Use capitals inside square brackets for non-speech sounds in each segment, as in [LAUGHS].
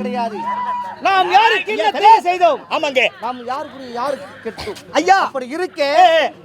கிடையாது. நாம் யாருக்கு தீங்கு செய்தோம்? ஆமாங்க. நாம் யாருக்கு யாருக்கு கெட்டோம்? ஐயா. அப்படி இருக்கே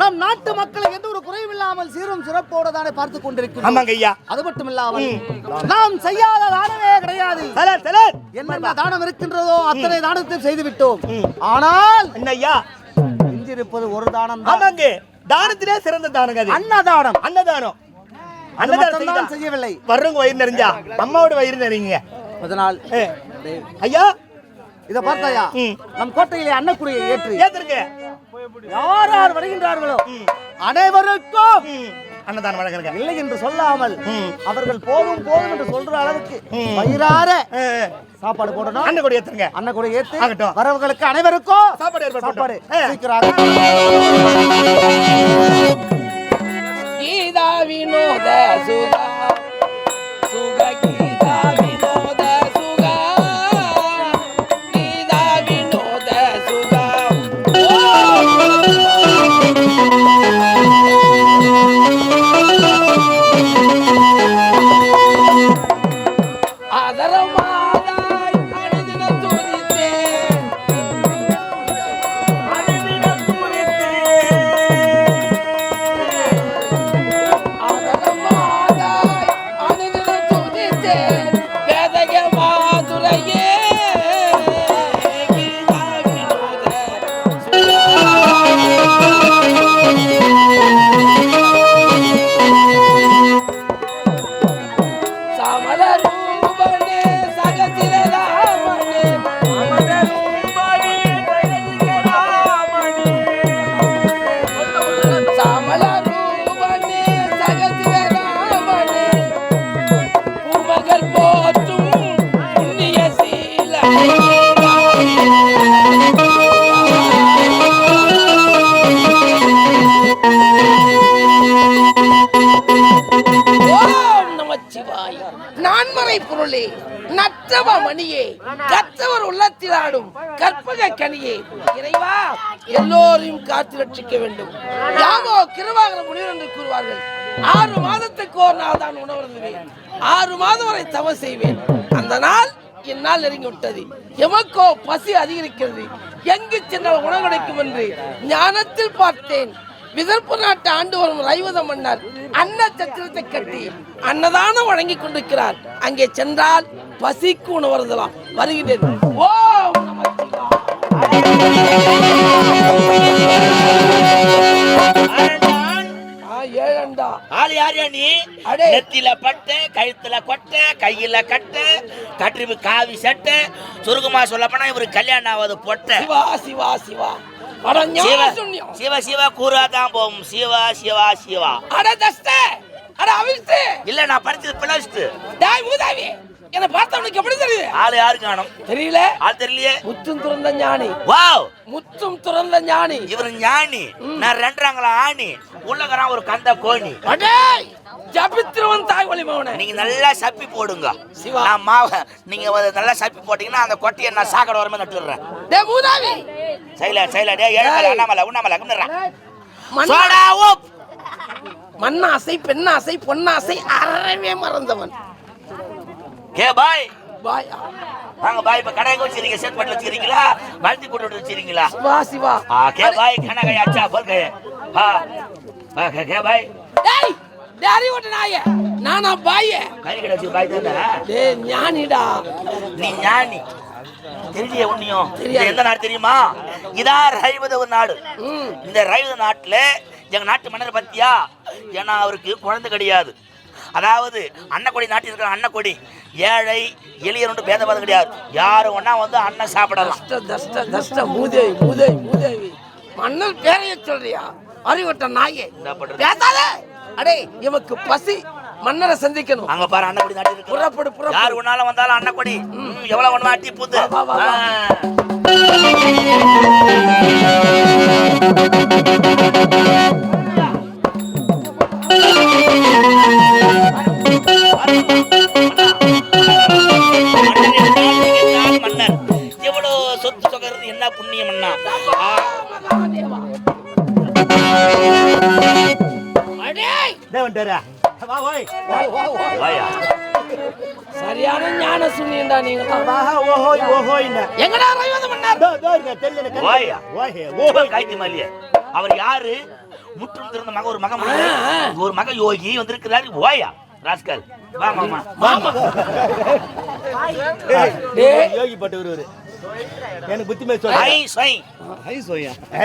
நம் நாட்டு மக்களுக்கு எந்த ஒரு குறையும் இல்லாமல் சீரும் சிறப்போடு தானே பார்த்து கொண்டிருக்கிறோம். ஆமாங்க ஐயா. அது மட்டும் இல்லாமல் நாம் செய்யாத தானமே கிடையாது. சலர் சலர் என்னென்ன தானம் இருக்கின்றதோ அத்தனை தானத்தை செய்து விட்டோம் ஆனால் என்ன ஐயா எஞ்சிருப்பது ஒரு தானம் தான். ஆமாங்க. தானத்திலே சிறந்த தானங்க அன்னதானம். அன்னதானம். அன்னதானம் செய்யவில்லை. வர்றவங்க வயிறு நிறைஞ்சா அம்மாவோட வயிறு நிறைங்க அதனால் ஐயா! இத பார்த்தாயா. நம் கோட்டையிலே அன்னக்குடியை ஏற்று. ஏத்துருங்க. யார் யார் வருகின்றார்களோ? அனைவருக்கும். அன்னதானம் வழங்குறங்க இல்லை என்று சொல்லாமல். அவர்கள் போதும் போதும் என்று சொல்ற அளவுக்கு. வயிறார சாப்பாடு போடணும். அண்ணன் கூட ஏத்துருங்க. அன்னக்குடி ஏத்து ஆகட்டும். வரவர்களுக்கு அனைவருக்கும் சாப்பாடு ஏற்பாடு சாப்பாடு. சீக்கிரம் வினோத சுகா நான்மறை நற்றவ மணியே கற்றவர் உள்ளத்தில் ஆடும் கற்பக கனியே. இறைவா எல்லோரையும் காத்து ரட்சிக்க வேண்டும். யாவோ கிருவாகர முனிவர் என்று கூறுவார்கள் ஆறு மாதத்துக்கு ஒரு நாள் தான் உணவருந்துவேன் ஆறு மாதம் வரை தவ செய்வேன். அந்த நாள் என்னால் நெருங்கி விட்டது எமக்கோ பசி அதிகரிக்கிறது. எங்கு சென்றால் உணவு கிடைக்கும் என்று ஞானத்தில் பார்த்தேன். விதர்ப்பு நாட்டு ஆண்டு வரும் ரைவத மன்னர் அன்ன சத்திரத்தை கட்டி அன்னதானம் வழங்கி கொண்டிருக்கிறார். அங்கே சென்றால் பசிக்கு உணவருந்தலாம் வருகிறேன். ஆ, ஏழண்டா. ஆள் யாரியா நீ. நெத்தில பட்டு கழுத்துல கொட்டை கையில கட்டு கட்டிப்பு காவி சட்டை சுருக்கமா சொல்ல போனா இவரு கல்யாணம் ஆகாது பொட்டை. சிவா சிவா சிவா. சிவ சிவ சிவ கூறாதான் போகும். சிவா சிவா சிவா. அட தஸ்த அட அவிழ்த்து. இல்ல நான் படிச்சது பிளஸ்ட். டாய் மூதாவி என்ன பார்த்தவனுக்கு எப்படி தெரியுது? ஆளு யாரு காணும்? தெரியல. ஆள் தெரியலையே. முத்தும் துறந்த ஞானி. வாவ். முத்தும் துறந்த ஞானி. இவரு ஞானி. நான் ரெண்டாங்களா ஆணி. உள்ளக்கறான் ஒரு கந்த கோணி. அடேய். ஜபித்திரவன் தாய் வழி மகனே. நீங்க நல்லா சப்பி போடுங்க. சிவா. நான் மாவை நீங்க நல்லா சப்பி போட்டீங்கன்னா அந்த கொட்டையை நான் சாக்கடை வரமே நட்டுடுறேன். டே மூதாவி. சைல சைல டே ஏழமலை அண்ணாமலை உண்ணாமலை குண்டுறேன் மண்ணா- சோடா உப் மண்ணாசை பெண்ணாசை பொன்னாசை அறவே மறந்தவன். கே பாய். பாயா. வாங்க பாய் இப்ப கடை வச்சிருக்கீங்க செட் பண்ணி வச்சிருக்கீங்களா? வளர்த்தி போட்டு வச்சிருக்கீங்களா? சிவா சிவா. கே பாய் கண்ண கை அச்சா போல் கை பாய். டேரி ஓட்ட நாயே. நானா பாயே? கறி கடை வச்சு பாய் தானே? டேய் ஞானிடா. நீ ஞானி. தெரியலையே இது தெரியாது. எந்த நாடு தெரியுமா? இதான் ரைவத ஒரு நாடு. இந்த ரைவத நாட்டுல எங்க நாட்டு மன்னர் பத்தியா? ஏன்னா அவருக்கு குழந்தை கிடையாது. அதாவது அன்னக்கொடி நாட்டில் இருக்கிற அன்னக்கொடி ஏழை எளியர் பேதபாதம் கிடையாது. யாரும் ஒண்ணா வந்து அண்ணன் சாப்பிடலாம். தஷ்ட தஷ்ட மூதேவி மூதேவி மூதேவி. மன்னர் பேரைய சொல்றியா? அறிவட்ட நாயே? பேசாத. அடே எமக்கு பசி மன்னரை சந்திக்கணும். அங்க பாரு நாட்டில் இருக்கு. புறப்படு புறப்படு. யார் ஒன்னாலும் வந்தாலும் அன்னக்கொடி. ம், எவ்வளவு ஒண்ணு அட்டி பூத்து. சரியான ஞான சூன்யண்டா நீங்க ஓஹோய் ஓஹோய்னா எங்கடா ரவிவந்த மன்னர் தோ தோ இருக்க எனக்கு ஓய்யா. ஓஹே ஓஹோ ஓஹோய் காய்ச்சி மாலிய அவர் யாரு முற்றும் திறந்த மக ஒரு மக முடியல. ஒரு மக யோகி வந்திருக்கிறாரு ஓயா ராஸ்கல் வா மாமா மாமா. யோகி பட்டு வருவாரு எனக்கு புத்தி மேல சொல்ல ஐ சை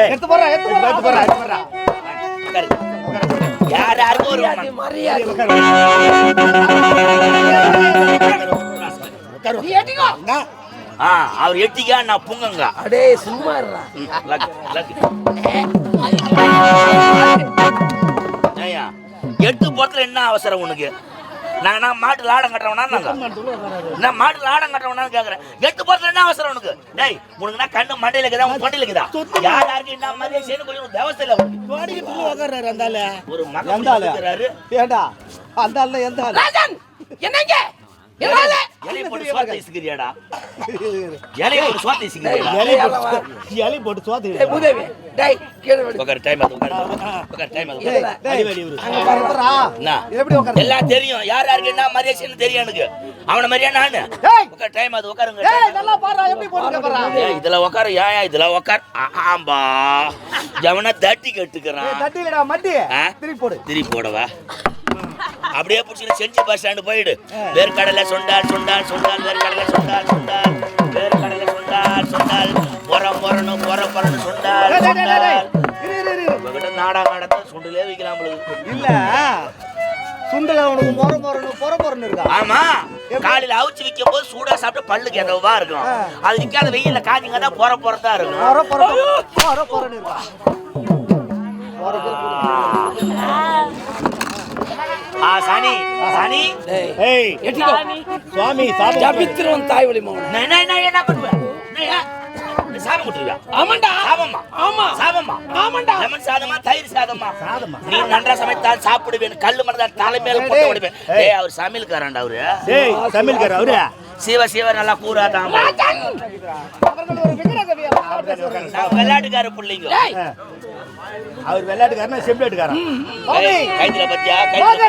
எடுத்து போறா எடுத்து போறா எடுத்து போறா எடுத்து போறா உட்காரு. மரியாதை அவர் எட்டிக்கா நான் புங்கங்க. அடே சும்மா எட்டு படத்துல என்ன அவசரம் உனக்கு? நான் நான் மாட்டு லாடம் கட்டுறவனா நான்? மாட்டு லாடம் கட்டுறவனா கேட்கறேன் எட்டு போறது என்ன அவசரம் உனக்கு? டேய் உனக்குனா கண்ணு மண்டையில இருக்குதா? உன் தொண்டையில இருக்குதா? யார் யாருக்கு என்ன மாதிரி செய்யணும் கொஞ்சம் தேவஸ்தை இல்லை தோடிக்கு புள்ளி உட்கார்றாரு அந்த ஒரு மகன் அந்த எந்த என்னங்க? [LAUGHS] தெரியும்? யார் யாருக்கு என்ன மரியாதை தெரியும் எனக்கு. அவன மாதிரியா நானு? டைம் அது உட்காருங்க நல்லா பாரு எப்படி போடுங்க இதுல உட்காரு ஏயா இதுல உட்கார் ஆம்பா ஜவனா தட்டி கட்டுக்கிறான். தட்டி இல்லடா மட்டி திருப்பி போடு. திருப்பி போடவா? அப்படியே பிடிச்சிட்டு செஞ்சு பஸ் ஸ்டாண்டு போயிடு. வேர்க்கடலை சொண்டால் சொண்டால் சொண்டால் வேர்க்கடலை சொண்டால் சொண்டால் வேர்க்கடலை சொண்டால் சொண்டால் பொறம் பொறணும் பொற பொறணும் சொண்டால். சொண்டால் உங்ககிட்ட நாடகம் நடத்த சுண்டுலே வைக்கலாம் இல்ல. சுண்டல உனக்கு மொர மொரன்னு பொற பொறன்னு இருக்கா? ஆமா. காலையில அவிச்சு விற்கும் போது சூடா சாப்பிட்டு பல்லுக்கு எதவா இருக்கும். அது நிக்காத வெயில்ல காஞ்சிங்க தான் போற போறதா இருக்கும். மொர பொற மொர பொறன்னு இருக்கா? ಆ ಸಾನಿ ಸಾನಿ. ಏಯ್ ಎಟ್ಕೋ? ಸ್ವಾಮಿ ಸಾಬ್ ಜಪಿತ್ರ ಒಂದು ತಾಯಿ ಒಲಿ ಮಗನ. ஆமாண்டா சாதம்மா ஆமா சாதம்மா ஆமாண்டா லெமன் சாதமா தயிர் சாதம்மா சாதம்மா நீ நன்றா சமைத்தால் சாப்பிடுவேன் கல்லு மறந்தா தலை மேல போட்டு அவர் சமையல்காரன்டா அவரு ஏய் சமையல்காரர் அவரு சிவ சிவ நல்லா கூறாதான் பிள்ளைங்க அவர் வெள்ளாட்டுக்காரனா செம்பிளாட்டுக்காரன் கைதுல பத்தியா? கைதுல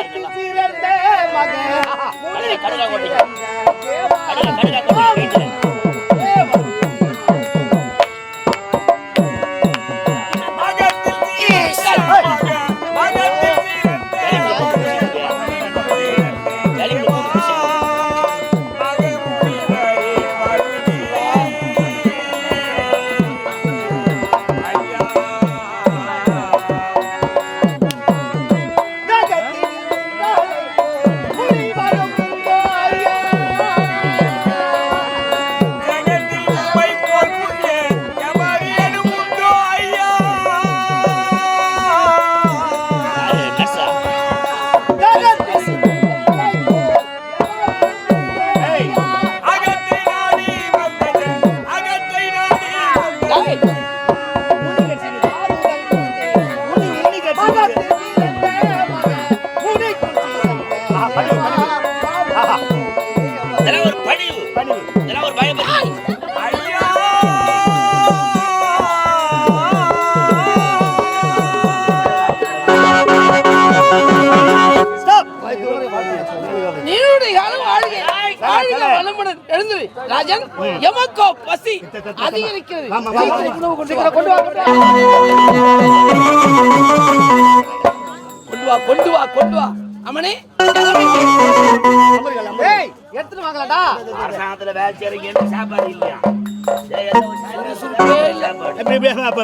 நடராஜன் எமக்கோ பசி அதிகரிக்கிறது. கொண்டு வா கொண்டு வா. கொண்டு வா அம்மனே. எடுத்துட்டு வாங்கலாடா அரசாங்கத்துல வேலை செய்யறீங்க சாப்பாடு இல்லையா? ஏய், ஏதோ உட்கார சாப்பாடு சாப்பாடு. எப்படி எப்படி அப்ப,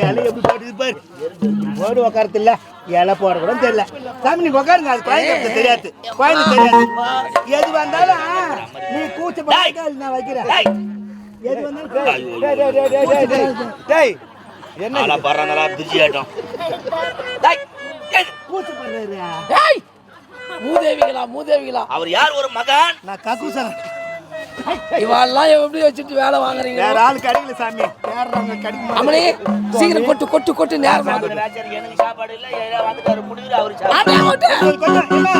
இலை எப்படி பாரு போடு உட்காரத்து இல்ல இலை போட கூட தெரியல சாமி நீங்க உட்காருங்க அது குழந்தை தெரியாது குழந்தை தெரியாது எது வந்தாலும் நீ கூச்ச நான் வைக்கிறேன் எது வந்தாலும் டேய் என்ன ஆளா பாடுறா, பிஸி டேய், மூதேவிகளா மூதேவிகளா அவர் யார் ஒரு மகான் நான் கக்கூசன் இவாளெல்லாம் எப்படி வச்சுட்டு வேலை வாங்குறீங்க வேற ஆள் கிடைக்கல சாமி கிடைக்க அம்மனே சீக்கிரம் கொட்டு கொட்டு கொட்டு நேரம் எனக்கு சாப்பாடு இல்ல ஏதோ வந்துட்டாரு முடிவுல அவரு சாப்பாடு ஆட்டா கொட்டு கொஞ்சம் கொஞ்சம்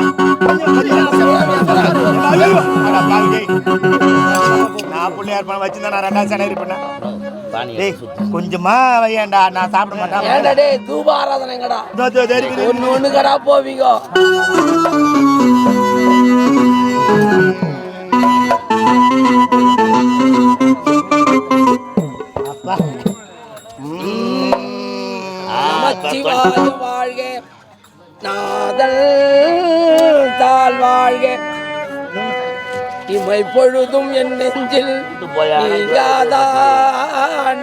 புள்ளையார் பணம் வச்சிருந்தா நான் ரெண்டாவது சேனரி பண்ணேன் டேய் கொஞ்சமா வையேன்டா நான் சாப்பிட மாட்டேன். ஏன்டா டேய் தூப ஆராதனைங்கடா இருக்குது. ஒண்ணு ஒண்ணுக்கடா போவீங்க? இமை பொழுதும் என் நெஞ்சில்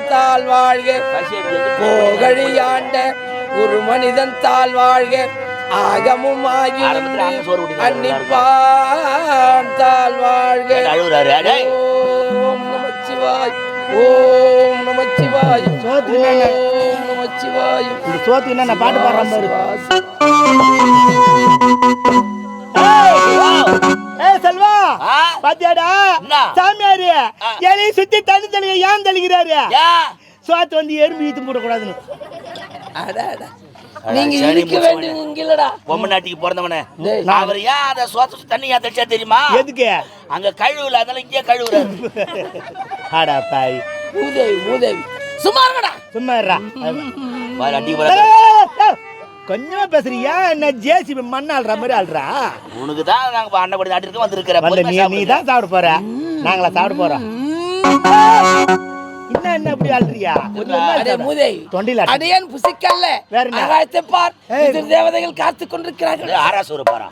தாழ் வாழ்க. போகழியாண்ட ஒரு மனிதன் தாழ் வாழ்க. ஆகமும் ஆகி. அன்னிப்பான் தாழ் வாழ்க. ஓம் நமச்சிவாய் ஓம் நமச்சிவாய்? ஓம் நமச்சிவாய் சோத்துக்கு என்ன பாட்டு பாடுறேன் பாரு ஏய் செல்வா ஆ? பாத்தியாடா? சாமியாரு. எலையை சுத்தி தண்ணி தெளிக்க ஏன் தெளிக்கிறாரு யா? சோத்து வந்து எறும்பு ஈத்து போடக்கூடாதுன்னு. நீங்க இருக்க முடிச்சு வேண்டிய இங்கிலடா பொம்மை நாட்டிக்கு பிறந்தவனே. டேய். அவர் ஏன் அதை சோத்து தண்ணி ஏன் தெளிச்சா தெரியுமா? எதுக்கு? அங்க கழுவுல அதனால இங்கே கழுவுறாரு ஆடா பாய் மூதேவி மூதேவி சும்மா இருங்கடா. சும்மா அடி கொஞ்சமா பேசுறியா என்ன ஜேசிபி மண் ஆள்ற மாதிரி ஆள்றா? உனக்கு தான் நாங்க அண்ணன் நாட்டிற்கு வந்திருக்கிற. வந்து நீ நீ தான் சாப்பிட போற. நாங்களா சாப்பிட போறோம். என்ன என்ன இப்படி ஆள்றியா? மூதேவி தொண்டில அடையன் புசிக்கல்ல. வேற? ஆகாயத்தை பார். எதிர் தேவதைகள் காத்து கொண்டிருக்கிறார்கள். ஆறா சோறு பாரா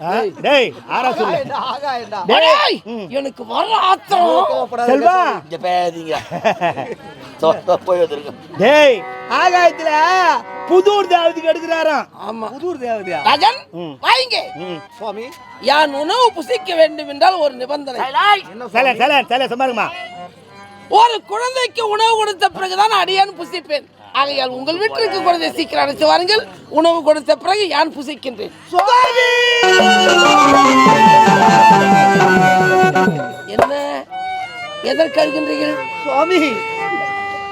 டேய் ஆரா சொல்லு ஆகாயண்டா அடேய், எனக்கு வர ஆத்திரம். செல்வா. இங்க பேதீங்க தோ, தோ, போய் வந்துருங்க. டேய் ஆகாயத்துல புதூர் தேவதைக்கு எடுக்கிறாராம் ஆமா. புதூர் தேவதையா? ராஜன். வாங்க. சுவாமி. யான் உணவு புசிக்க வேண்டும் என்றால் ஒரு நிபந்தனை. சல. சல சல சும்மாருமா ஒரு குழந்தைக்கு உணவு கொடுத்த பிறகுதான் அடியான் புசிப்பேன். ஆகையால் உங்கள் வீட்டிற்கு குழந்தை சீக்கிரம் அழைத்து வாருங்கள். உணவு கொடுத்த பிறகு யான் புசிக்கின்றேன். என்ன? எதற்கு அழுகின்றீர்கள்? சுவாமி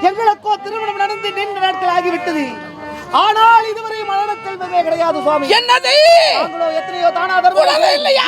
எங்களுக்கோ திருமணம் நடந்து நீண்ட நாட்கள் ஆகிவிட்டது. ஆனால் இதுவரை மரண செல்வமே கிடையாது சுவாமி. என்னது? நாங்களோ எத்தனையோ தானா தர்மம் இல்லையா?